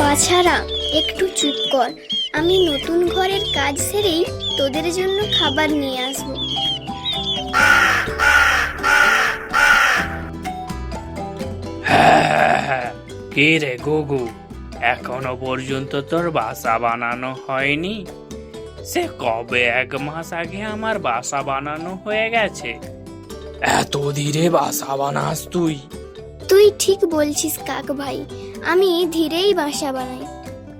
বাছারা, একটু চুপ কর। আমি নতুন ঘরের কাজ সেরেই তোদের জন্য খাবার নিয়ে আসব। কে রে গুগু, এখনও পর্যন্ত তোর বাসা বানানো হয়নি? সে কবে এক মাস আগে আমার বাসা বানানো হয়ে গেছে? এত ধীরে বাসা বানাস তুই। তুই ঠিক বলছিস কাক ভাই আমি ধীরেই বাসা বানাই।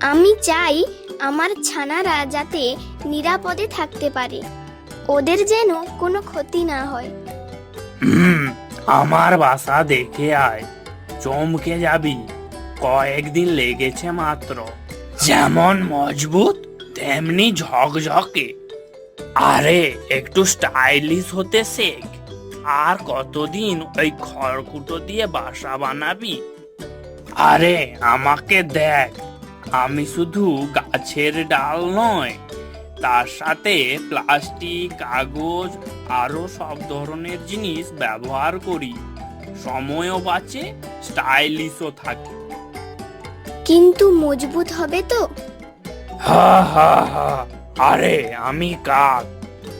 আমি চাই আমার ছানারা যাতে নিরাপদে থাকতে পারে ওদের যেন কোনো ক্ষতি না হয়। আমার বাসা দেখে আয় চমকে যাবি কয়েকদিন লেগেছে মাত্র। যেমন মজবুত তেমনি ঝকঝকে। আরে একটু স্টাইলিশ হতে শেখ। আর কতদিন ওই খড়কুটো দিয়ে বাসা বানাবি? আরে আমাকে দেখ আমি শুধু গাছের ডাল নয় তার সাথে প্লাস্টিক কাগজ আরও সব ধরনের জিনিস ব্যবহার করি। সময়ও বাঁচে স্টাইলিশও থাকে। কিন্তু মজবুত হবে তো? হা হা হা আরে আমি কাক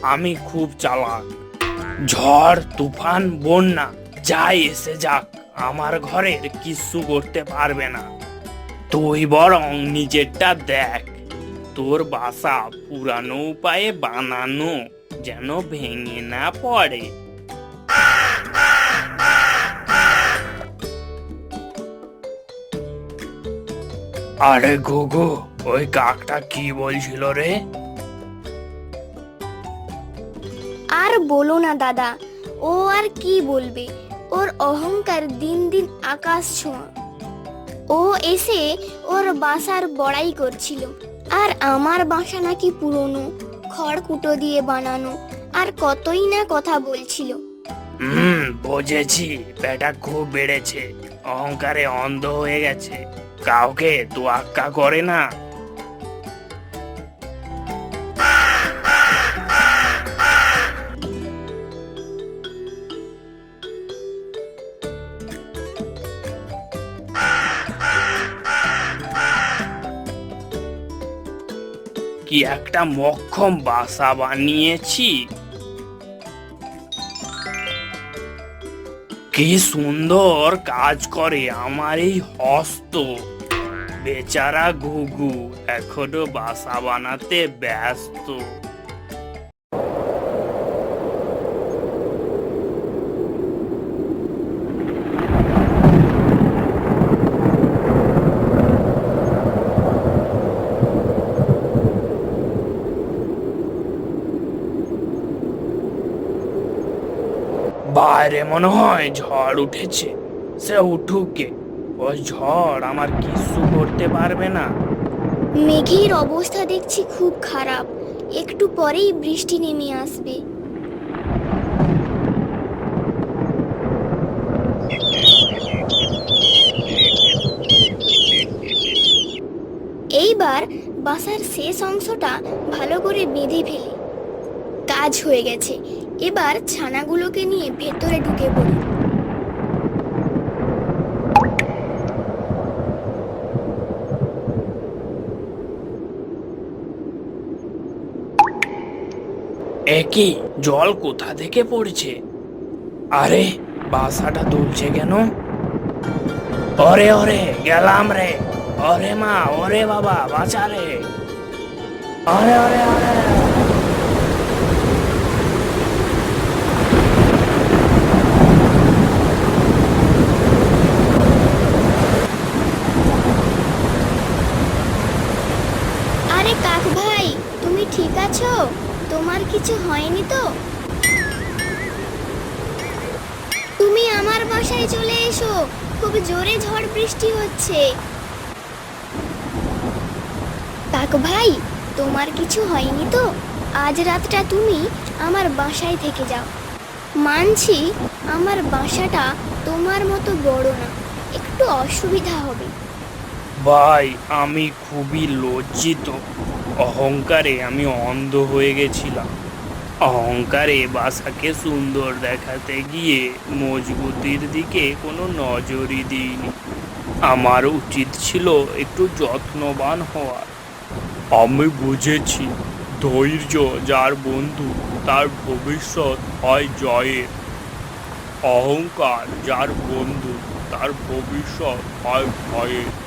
আমি খুব চালাক। ঝড়, তুফান, বন্যা যাই এসে যাক, আমার ঘরের কিচ্ছু করতে পারবে না। তুই বরং নিজেরটা দেখ, তোর বাসা পুরানো উপায়ে বানানো যেন ভেঙে না পড়ে। আরে গুগু, ওই কাকটা কি বলছিল রে? বলো না দাদা, ও আর কি বলবে? ওর অহংকার দিন দিন আকাশ ছোঁয়া। ও এসে ওর বাসার বড়াই করছিল। আর আমার বাসা নাকি পুরনো, খড়কুটো দিয়ে বানানো, আর কতই না কথা বলছিল। হুম, বুঝেছি পেটা খুব বেড়েছে। অহংকারে অন্ধ হয়ে গেছে। কাউকে তো তোয়াক্কা করে না। কি একটা মক্ষম বাসা বানিয়েছি? কি সুন্দর কাজ করে আমার এই হস্ত। বেচারা ঘুঘু এখনও বাসা বানাতে ব্যস্ত। বাইরে মনে হয় ঝড় উঠেছে। সে উঠুকে ওই ঝড় আমার কিছু করতে পারবে না। মেঘের অবস্থা দেখছি খুব খারাপ। একটু পরেই বৃষ্টি নেমে আসবে। এইবার বাসার শেষ অংশটা ভালো করে বেঁধে ফেলি। কাজ হয়ে গেছে। এবার ছানাগুলোকে নিয়ে ভেতরে ঢুকে পড়ি। একই জল কোথা থেকে পড়ছে? আরে, বাসাটা দুলছে কেন? ওরে ওরে গেলাম রে। ওরে মা ওরে বাবা, বাঁচা রে। আরে আরে আরে আরে কাক ভাই তুমি ঠিক আছো তোমার কিছু হয়নি তো? তুমি আমার বাসায় চলে এসো। খুব জোরে ঝড় বৃষ্টি হচ্ছে। কাক ভাই, তোমার কিছু হয়নি তো? আজ রাতটা তুমি আমার বাসায় থেকে যাও। মানছি আমার বাসাটা তোমার মতো বড় না, একটু অসুবিধা হবে। ভাই, আমি খুবই লজ্জিত। অহংকারে আমি অন্ধ হয়ে গেছিলাম। অহংকারে বাসাকে সুন্দর দেখাতে গিয়ে মজবুতির দিকে কোনো নজরই দিইনি। আমার উচিত ছিল একটু যত্নবান হওয়া। আমি বুঝেছি ধৈর্য যার বন্ধু তার ভবিষ্যৎ হয় জয়ের। অহংকার যার বন্ধু তার ভবিষ্যৎ হয় ভয়ের।